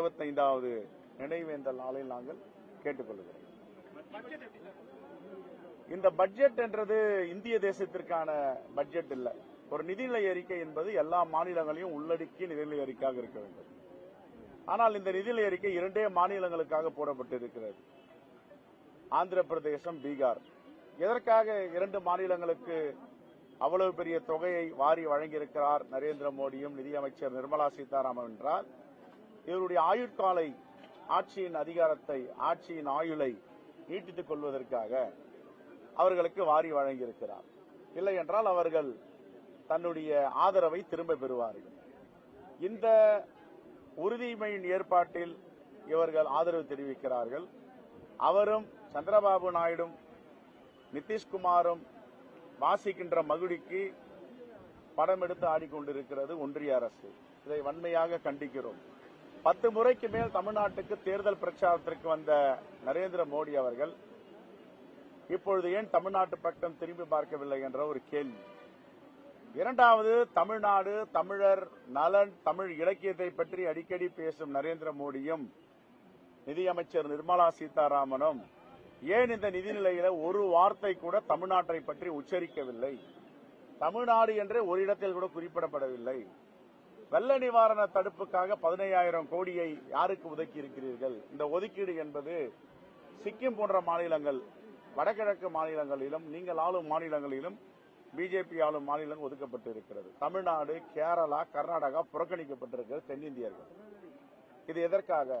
எழுபத்தைந்தாவது நினைவேந்தல் நாளில் நாங்கள் கேட்டுக்கொள்கிறோம். இந்த பட்ஜெட் என்றது இந்திய தேசத்திற்கான பட்ஜெட் இல்ல. ஒரு நிதிநிலை அறிக்கை என்பது எல்லா மாநிலங்களையும் உள்ளடக்கிய நிதிநிலை அறிக்கையாக இருக்க வேண்டும். ஆனால் இந்த நிதிநிலை அறிக்கை இரண்டே மாநிலங்களுக்காக போடப்பட்டிருக்கிறது. ஆந்திர பிரதேசம் பீகார். எதற்காக இரண்டு மாநிலங்களுக்கு அவ்வளவு பெரிய தொகையை வாரி வழங்கியிருக்கிறார் நரேந்திர மோடியும் நிதியமைச்சர் நிர்மலா சீதாராமன் என்றால் இவருடைய ஆயுட்காலை ஆட்சியின் அதிகாரத்தை ஆட்சியின் ஆயுளை நீட்டித்துக் கொள்வதற்காக அவர்களுக்கு வாரி வழங்கியிருக்கிறார். இல்லை என்றால் அவர்கள் தன்னுடைய ஆதரவை திரும்ப பெறுவார்கள். இந்த உறுதிமையின் ஏற்பாட்டில் இவர்கள் ஆதரவு தெரிவிக்கிறார்கள். அவரும் சந்திரபாபு நாயுடும் நிதிஷ்குமாரும் வாசிக்கின்ற மகுடிக்கு படம் எடுத்து ஆடிக்கொண்டிருக்கிறது ஒன்றிய அரசு. இதை வன்மையாக கண்டிக்கிறோம். பத்து முறைக்கு மேல் தமிழ்நாட்டுக்கு தேர்தல் பிரச்சாரத்திற்கு வந்த நரேந்திர மோடி அவர்கள் இப்பொழுது ஏன் தமிழ்நாட்டு பக்கம் திரும்பி பார்க்கவில்லை என்ற ஒரு கேள்வி. இரண்டாவது தமிழ்நாடு தமிழர் நலன் தமிழ் இலக்கியத்தை பற்றி அடிக்கடி பேசும் நரேந்திர மோடியும் நிதியமைச்சர் நிர்மலா சீதாராமனும் ஏன் இந்த நிதிநிலையில ஒரு வார்த்தை கூட தமிழ்நாட்டை பற்றி உச்சரிக்கவில்லை? தமிழ்நாடு என்றே ஒரு இடத்தில் கூட குறிப்பிடப்படவில்லை. வெள்ள நிவாரண தடுப்புக்காக பதினையாயிரம் கோடியை யாருக்கு ஒதுக்கி இருக்கிறீர்கள் இந்த ஒதுக்கீடு என்பது சிக்கிம் போன்ற மாநிலங்கள் வடகிழக்கு மாநிலங்களிலும் நீங்கள் ஆளும் மாநிலங்களிலும் பிஜேபி ஆளும் மாநிலங்கள் ஒதுக்கப்பட்டு இருக்கிறது தமிழ்நாடு கேரளா கர்நாடகா புறக்கணிக்கப்பட்டிருக்கிறது தென்னிந்தியர்கள். இது எதற்காக?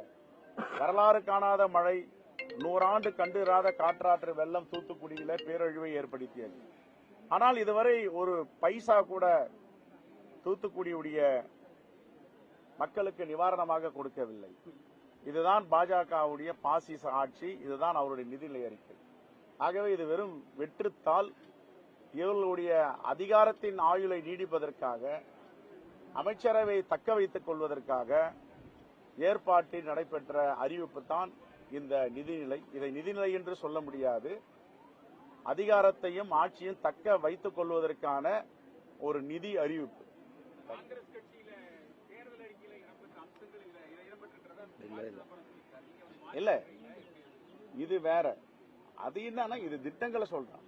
வரலாறு காணாத மழை நூறாண்டு கண்டிராத காற்றாற்று வெள்ளம் தூத்துக்குடியில பேரழிவை ஏற்படுத்தியது. ஆனால் இதுவரை ஒரு பைசா கூட தூத்துக்குடியுடைய மக்களுக்கு நிவாரணமாக கொடுக்கவில்லை. இதுதான் பாஜகவுடைய பாசிச ஆட்சி இதுதான் அவருடைய நிதிநிலை அறிக்கை ஆகவே இது வெறும் வெற்றுத்தால் இவர்களுடைய அதிகாரத்தின் ஆயுளை நீடிப்பதற்காக அமைச்சரவை தக்க வைத்துக் கொள்வதற்காக ஏற்பாட்டில் நடைபெற்ற அறிவிப்பு தான் இந்த நிதிநிலை. இதை நிதிநிலை என்று சொல்ல முடியாது. அதிகாரத்தையும் ஆட்சியும் தக்க வைத்துக் கொள்வதற்கான ஒரு நிதி அறிவிப்பு காங்கிரஸ் கட்சியில தேர்தல் அறிக்கையில இடம்பெற்ற அம்சங்கள் இல்ல இதை இடம்பெற்றிருக்கிறதா இல்ல இல்ல. இல்ல இது வேற. அது என்னன்னா இது திட்டங்களை சொல்றோம்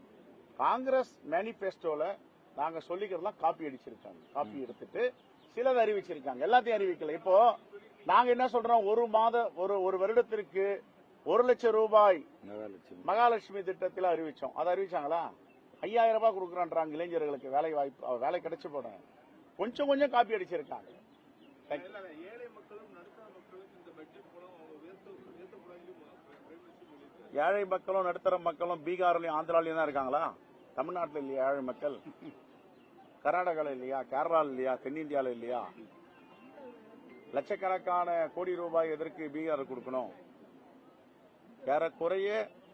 காங்கிரஸ் மேனிபெஸ்டோல நாங்க சொல்லிக்கிறதெல்லாம் காப்பி அடிச்சிருக்காங்க. காப்பி எடுத்துட்டு சிலது அறிவிச்சிருக்காங்க. எல்லாத்தையும் அறிவிக்கல. இப்போ நாங்க என்ன சொல்றோம்? ஒரு மாத ஒரு ஒரு வருடத்திற்கு ஒரு லட்சம் ரூபாய் மகாலட்சுமி. திட்டத்தில் அறிவிச்சோம். அதை அறிவிச்சாங்களா? ஐயாயிரம் ரூபாய் கொடுக்குறான்றாங்க இளைஞர்களுக்கு வேலை வாய்ப்பு வேலை கிடைச்சு போடும் கொஞ்சம் கொஞ்சம் காப்பி அடிச்சிருக்காங்க. ஏழை மக்களும் நடுத்தர மக்களும் பீகார்லயும் ஆந்திராலயும் தான் இருக்காங்களா? தமிழ்நாட்டில் இல்லையா ஏழை மக்கள்? கர்நாடகால இல்லையா? கேரளால இல்லையா? தென்னிந்தியால இல்லையா? லட்சக்கணக்கான கோடி ரூபாய் எதற்கு பீகார் கொடுக்கணும்? ஏறக்குறைய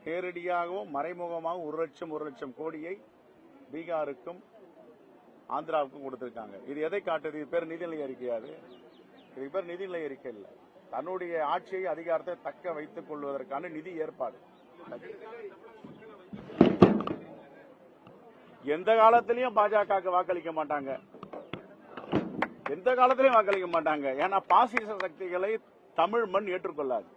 நேரடியாகவும் மறைமுகமாகவும் ஒரு லட்சம் ஒரு லட்சம் கோடியை பீகாருக்கும் ஆந்திராவுக்கும் கொடுத்திருக்காங்க. இது எதை காட்டுது? இது பேர் நிதிநிலை அறிக்கையாது இது பேர் நிதிநிலை அறிக்கை இல்லை. தன்னுடைய ஆட்சியை அதிகாரத்தை தக்க வைத்துக் கொள்வதற்கான நிதி ஏற்பாடு. எந்த காலத்திலையும் பாஜக வாக்களிக்க மாட்டாங்க. எந்த காலத்திலையும் வாக்களிக்க மாட்டாங்க. ஏன்னா பாசிச சக்திகளை தமிழ் மண் ஏற்றுக்கொள்ளாது.